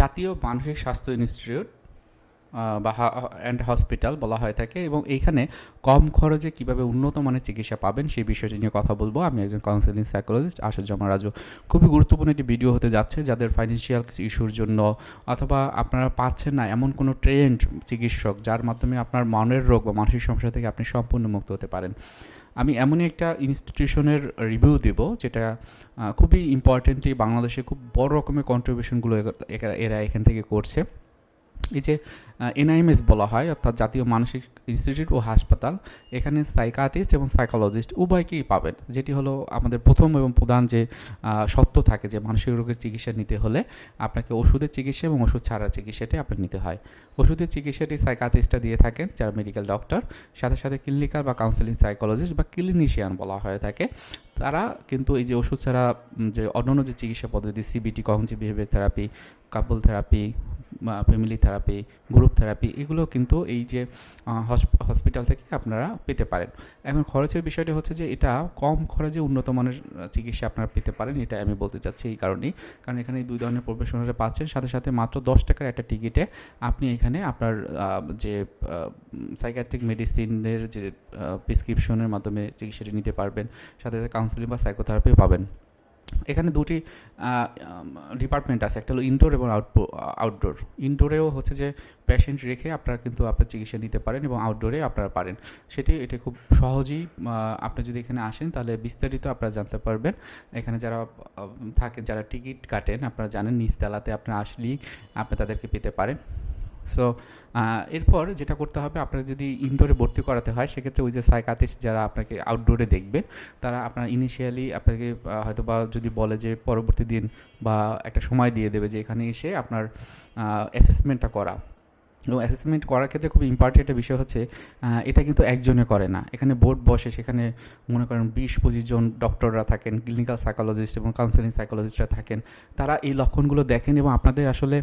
জাতীয় মানসিক স্বাস্থ্য ইনস্টিটিউট বা অ্যান্ড হসপিটাল বলা হয়ে থাকে এবং এইখানে কম খরচে কীভাবে উন্নত মানের চিকিৎসা পাবেন সেই বিষয়টি নিয়ে কথা বলব। আমি একজন কাউন্সিলিং সাইকোলজিস্ট আশুজ্জামান রাজু খুবই গুরুত্বপূর্ণ একটি ভিডিও হতে যাচ্ছে যাদের ফাইন্যান্সিয়াল ইস্যুর জন্য অথবা আপনারা পাচ্ছেন না এমন কোনো ট্রেন্ড চিকিৎসক যার মাধ্যমে আপনার মনের রোগ বা মানসিক সমস্যা থেকে আপনি সম্পূর্ণ মুক্ত হতে পারেন। আমি এমনই একটা ইনস্টিটিউশনের রিভিউ দেব, যেটা খুবই ইম্পর্টেন্টলি বাংলাদেশে খুব বড় রকমের কন্ট্রিবিউশনগুলো এরা এখান থেকে করছে। এই যে এনআইএমএস বলা হয়, অর্থাৎ জাতীয় মানসিক ইনস্টিটিউট ও হাসপাতাল, এখানে সাইকাটিস্ট এবং সাইকোলজিস্ট উভয়কেই পাবেন। যেটি হলো আমাদের প্রথম এবং প্রধান যে সত্য থাকে যে, মানসিক রোগের চিকিৎসা নিতে হলে আপনাকে ওষুধের চিকিৎসা এবং ওষুধ ছাড়ার চিকিৎসাটি আপনার নিতে হয়। ওষুধের চিকিৎসাটি সাইকাটিস্টরা দিয়ে থাকেন, যারা মেডিকেল ডক্টর সাথে সাথে ক্লিনিক্যাল বা কাউন্সিলিং সাইকোলজিস্ট বা ক্লিনিশিয়ান বলা হয়ে থাকে। তারা কিন্তু এই যে, ওষুধ ছাড়া যে, অন্যান্য যে চিকিৎসা পদ্ধতি CBT cognitive behaviour therapy couple therapy family therapy group therapy এগুলো কিন্তু এই যে হসপিটাল থেকে আপনারা পেতে পারেন। এখন খরচের বিষয়টি হচ্ছে যে, এটা কম খরচে উন্নত মানের চিকিৎসা আপনারা পেতে পারেন এটা আমি বলতে চাচ্ছি এই কারণেই। কারণ এখানে দুই ধরনের প্রফেশনালরা পাচ্ছেন, সাথে সাথে মাত্র দশ টাকার একটা টিকিটে আপনি এখানে আপনার যে সাইকিয়াট্রিক মেডিসিনের যে প্রেসক্রিপশনের মাধ্যমে চিকিৎসাটি নিতে পারবেন, সাথে সাথে কাউন্সিলিং বা সাইকোথেরাপি পাবেন। এখানে দুটি ডিপার্টমেন্ট আছে, একটা হলো ইনডোর এবং আউটডোর ইনডোরেও হচ্ছে যে পেশেন্ট রেখে আপনারা কিন্তু আপনার চিকিৎসা নিতে পারেন এবং আউটডোরে আপনারা পারেন। সেটি, এটা খুব সহজেই আপনি যদি এখানে আসেন তাহলে বিস্তারিত আপনারা জানতে পারবেন। এখানে যারা থাকেন, যারা টিকিট কাটেন, আপনারা জানেন নিচতলাতে আপনারা আসলেই আপনি তাদেরকে পেতে পারেন। সো এরপর যেটা করতে হবে, আপনার যদি ইনডোরে ভর্তি করাতে হয়, সেক্ষেত্রে ওই যে সাইকাটিস্ট যারা আপনাকে আউটডোরে দেখবেন তারা আপনার ইনিশিয়ালি আপনাকে হয়তো বা যদি বলে যে পরবর্তী দিন বা একটা সময় দিয়ে দেবে যে এখানে এসে আপনার অ্যাসেসমেন্টটা করা। এবং অ্যাসেসমেন্ট করার ক্ষেত্রে খুব ইম্পর্টেন্ট একটা বিষয় হচ্ছে এটা কিন্তু একজনে করে না। এখানে বোর্ড বসে, সেখানে মনে করেন বিশ পঁচিশ জন ডক্টররা থাকেন ক্লিনিক্যাল সাইকোলজিস্ট এবং কাউন্সেলিং সাইকোলজিস্টরা থাকেন। তারা এই লক্ষণগুলো দেখেন এবং আপনাদের আসলে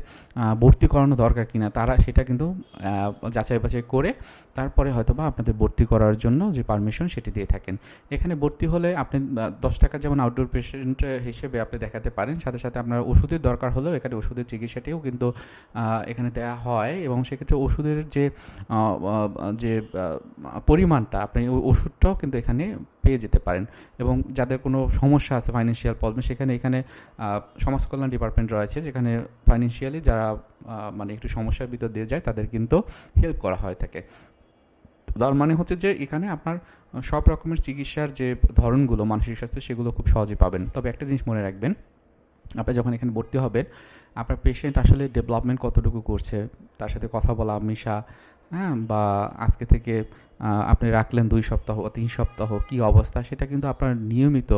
ভর্তি করানো দরকার কিনা, তারা সেটা কিন্তু যাচাই বাছাই করে তারপরে হয়তো বা আপনাদের ভর্তি করার জন্য যে পারমিশন সেটি দিয়ে থাকেন। এখানে ভর্তি হলে আপনি দশ টাকা যেমন আউটডোর পেশেন্ট হিসেবে আপনি দেখাতে পারেন, সাথে সাথে আপনার ওষুধের দরকার হলেও এখানে ওষুধের চিকিৎসাটিও কিন্তু এখানে দেওয়া হয় এবং সেক্ষেত্রে ওষুধের যে যে পরিমাণটা আপনি ওষুধটাও কিন্তু এখানে পেয়ে যেতে পারেন। এবং যাদের কোনো সমস্যা আছে ফাইন্যান্সিয়াল প্রবলেম সেখানে এখানে আহ, সমাজ কল্যাণ ডিপার্টমেন্ট রয়েছে যেখানে ফাইন্যান্সিয়ালি যারা মানে একটু সমস্যার ভিতর দিয়ে যায় তাদের কিন্তু হেল্প করা হয়ে থাকে। তার মানে হচ্ছে যে এখানে আপনার সব রকমের চিকিৎসার যে ধরনগুলো মানসিক স্বাস্থ্য সেগুলো খুব সহজে পাবেন। তবে একটা জিনিস মনে রাখবেন আপনি যখন এখানে ভর্তি হবেন আপনার পেশেন্ট আসলে ডেভেলপমেন্ট কতটুকু করছে? তার সাথে কথা বলা, মিশা হ্যাঁ বা আজকে থেকে আপনি রাখলেন দুই সপ্তাহ বা তিন সপ্তাহ, কী অবস্থা? সেটা কিন্তু আপনার নিয়মিত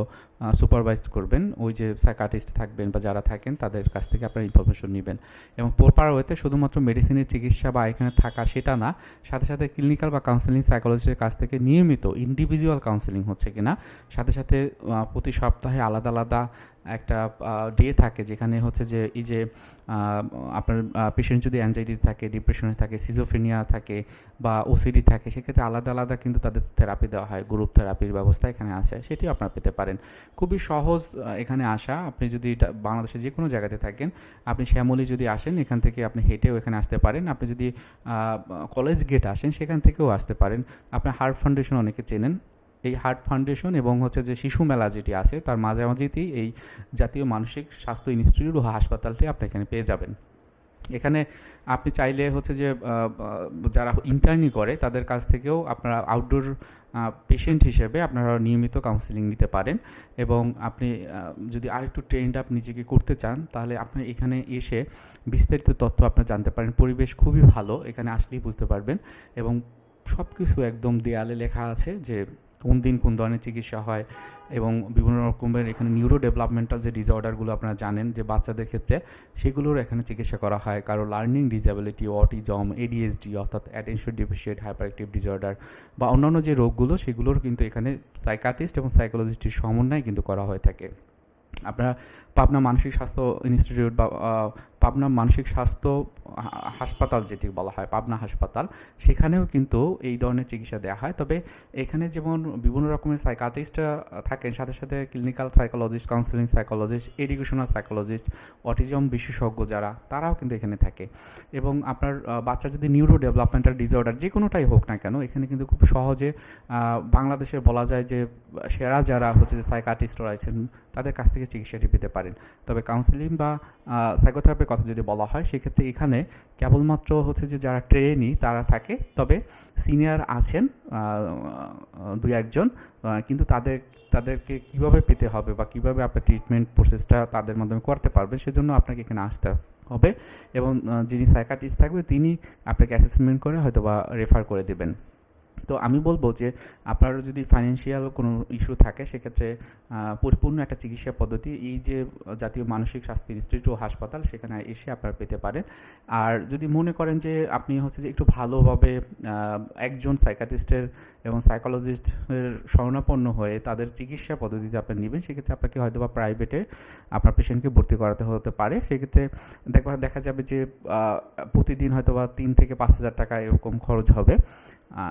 সুপারভাইজ করবেন। ওই যে সাইকাটিস্ট থাকবেন বা যারা থাকেন, তাদের কাছ থেকে আপনার ইনফরমেশন নেবেন। এবং প্রপার ওয়েতে শুধুমাত্র মেডিসিনের চিকিৎসা বা এখানে থাকা সেটা না, সাথে সাথে ক্লিনিক্যাল বা কাউন্সেলিং সাইকোলজিস্টের কাছ থেকে নিয়মিত ইন্ডিভিজুয়াল কাউন্সেলিং হচ্ছে কিনা, সাথে সাথে প্রতি সপ্তাহে আলাদা আলাদা একটা ডে থাকে যেখানে হচ্ছে যে এই যে আপনার পেশেন্ট যদি অ্যাংজাইটি থাকে ডিপ্রেশনে থাকে সিজোফ্রেনিয়া থাকে বা ওসিডি থাকে, সেক্ষেত্রে আলাদা আলাদা কিন্তু তাদের থেরাপি দেওয়া হয় গ্রুপ থেরাপির ব্যবস্থা এখানে আছে, সেটিও আপনারা পেতে পারেন। খুবই সহজ এখানে আসা। আপনি যদি এটা বাংলাদেশের যে কোনো জায়গাতে থাকেন, আপনি শ্যামলি যদি আসেন, এখান থেকে আপনি হেঁটেও এখানে আসতে পারেন। আপনি যদি কলেজ গেট আসেন, সেখান থেকেও আসতে পারেন। আপনার হার্ট ফাউন্ডেশন অনেকে চেনেন। এই হার্ট ফাউন্ডেশন এবং হচ্ছে যে শিশু মেলা যেটি আছে, তার মাঝামাঝিতেই এই জাতীয় মানসিক স্বাস্থ্য ইনস্টিটিউট ও হাসপাতালটি আপনি এখানে পেয়ে যাবেন। এখানে আপনি চাইলে হচ্ছে যে যারা ইন্টার্নি করে, তাদের কাছ থেকেও আপনারা আউটডোর পেশেন্ট হিসেবে আপনারা নিয়মিত কাউন্সিলিং নিতে পারেন এবং আপনি যদি আরেকটু ট্রেন্ড আপ নিজেকে করতে চান, তাহলে আপনি এখানে এসে বিস্তারিত তথ্য আপনারা জানতে পারেন। পরিবেশ খুবই ভালো, এখানে আসলেই বুঝতে পারবেন এবং সব কিছু একদম দেয়ালে লেখা আছে যে কোন দিন কোন ধরনের চিকিৎসা হয় এবং বিভিন্ন রকমের এখানে নিউরো ডেভেলপমেন্টাল যে ডিসঅর্ডারগুলো আপনারা জানেন যে বাচ্চাদের ক্ষেত্রে, সেগুলোর এখানে চিকিৎসা করা হয়। কারও লার্নিং ডিসএবিলিটি অটিজম এডিএসডি অর্থাৎ attention deficit hyper active disorder বা অন্যান্য যে রোগগুলো, সেগুলোর কিন্তু এখানে সাইকাটিস্ট এবং সাইকোলজিস্টের সমন্বয় কিন্তু করা হয়ে থাকে। আপনারা পাবনা মানসিক স্বাস্থ্য ইনস্টিটিউট বা পাবনা মানসিক স্বাস্থ্য হাসপাতাল যেটি বলা হয় পাবনা হাসপাতাল সেখানেও কিন্তু এই ধরনের চিকিৎসা দেওয়া হয়। তবে এখানে যেমন বিভিন্ন রকমের সাইকাটিস্টরা থাকেন সাথে সাথে clinical psychologist counselling psychologist educational psychologist autism বিশেষজ্ঞ যারা তারাও কিন্তু এখানে থাকে। এবং আপনার আহ, বাচ্চার যদি নিউরো ডেভেলপমেন্টাল ডিসঅর্ডার যে কোনোটাই হোক না কেন এখানে কিন্তু খুব সহজে বাংলাদেশে বলা যায় যে সেরা যারা হচ্ছে যে সাইকাটিস্ট রয়েছেন তাদের কাছ থেকে চিকিৎসাটি পেতে পারেন। তবে কাউন্সিলিং বা সাইকোথেরাপির কথা যদি বলা হয় সেক্ষেত্রে এখানে কেবলমাত্র হচ্ছে যে যারা ট্রেনি তারা থাকে, তবে সিনিয়র আছেন দু একজন কিন্তু তাদের, তাদেরকে কীভাবে পেতে হবে বা কীভাবে আপনার ট্রিটমেন্ট প্রসেসটা তাদের মাধ্যমে করতে পারবেন সেজন্য আপনাকে এখানে আসতে হবে এবং যিনি সাইকাটিস্ট থাকবে তিনি আপনাকে অ্যাসেসমেন্ট করে হয়তো বা রেফার করে দেবেন। তো আমি বলব যে আপনার যদি ফাইন্যান্সিয়াল কোনো ইস্যু থাকে, সেক্ষেত্রে পরিপূর্ণ একটা চিকিৎসা পদ্ধতি, এই যে, জাতীয় মানসিক স্বাস্থ্য ইনস্টিটিউট ও হাসপাতাল, সেখানে এসে আপনারা পেতে পারেন। আর যদি মনে করেন যে, আপনি হচ্ছে যে, একটু ভালোভাবে একজন সাইকাটিস্টের এবং সাইকোলজিস্টের শরণাপন্ন হয়ে তাদের চিকিৎসা পদ্ধতিতে আপনি নেবেন, সেক্ষেত্রে আপনাকে হয়তো বা প্রাইভেটে আপনার পেশেন্টকে ভর্তি করাতে হতে পারে। সেক্ষেত্রে দেখা দেখা যাবে যে প্রতিদিন হয়তো বা তিন থেকে পাঁচ হাজার টাকা এরকম খরচ হবে।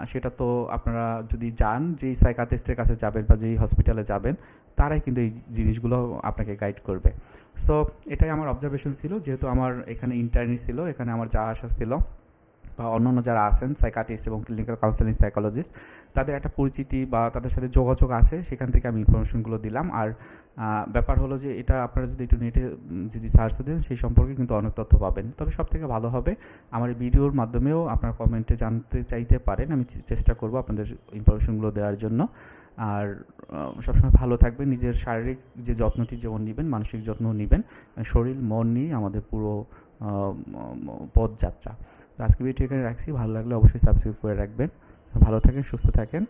সেটা তো আপনারা যদি যান, যেই সাইকাটিস্টের কাছে যাবেন বা যেই হসপিটালে যাবেন, তারাই কিন্তু এই জিনিসগুলো আপনাকে গাইড করবে। সো এটাই আমার অবজারভেশন ছিল, যেহেতু আমার এখানে ইন্টার্নি ছিল, এখানে আমার যা আসা ছিল। বা অন্যান্য যারা আছেন সাইকাটিস্ট এবং ক্লিনিক্যাল কাউন্সেলিং সাইকোলজিস্ট তাদের একটা পরিচিতি বা তাদের সাথে যোগাযোগ আছে, সেখান থেকে আমি ইনফরমেশনগুলো দিলাম। আর ব্যাপার হলো যে এটা আপনারা যদি একটু নেটে যদি সার্চ দেন, সেই সম্পর্কে কিন্তু অনেক তথ্য পাবেন। তবে সব থেকে ভালো হবে, আমার এই ভিডিওর মাধ্যমেও আপনার কমেন্টে জানতে চাইতে পারেন। আমি চেষ্টা করব আপনাদের ইনফরমেশনগুলো দেওয়ার জন্য। আর সবসময় ভালো থাকবেন, নিজের শারীরিক যে যত্নটি যেমন নেবেন, মানসিক যত্ন নেবেন। শরীর, মন নিয়ে আমাদের পুরো পথযাত্রা। তো আজকে ভিডিও এখানে রাখছি। ভালো লাগলে অবশ্যই সাবস্ক্রাইব করে রাখবেন। ভালো থাকেন, সুস্থ থাকেন।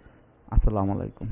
আসসালামু আলাইকুম।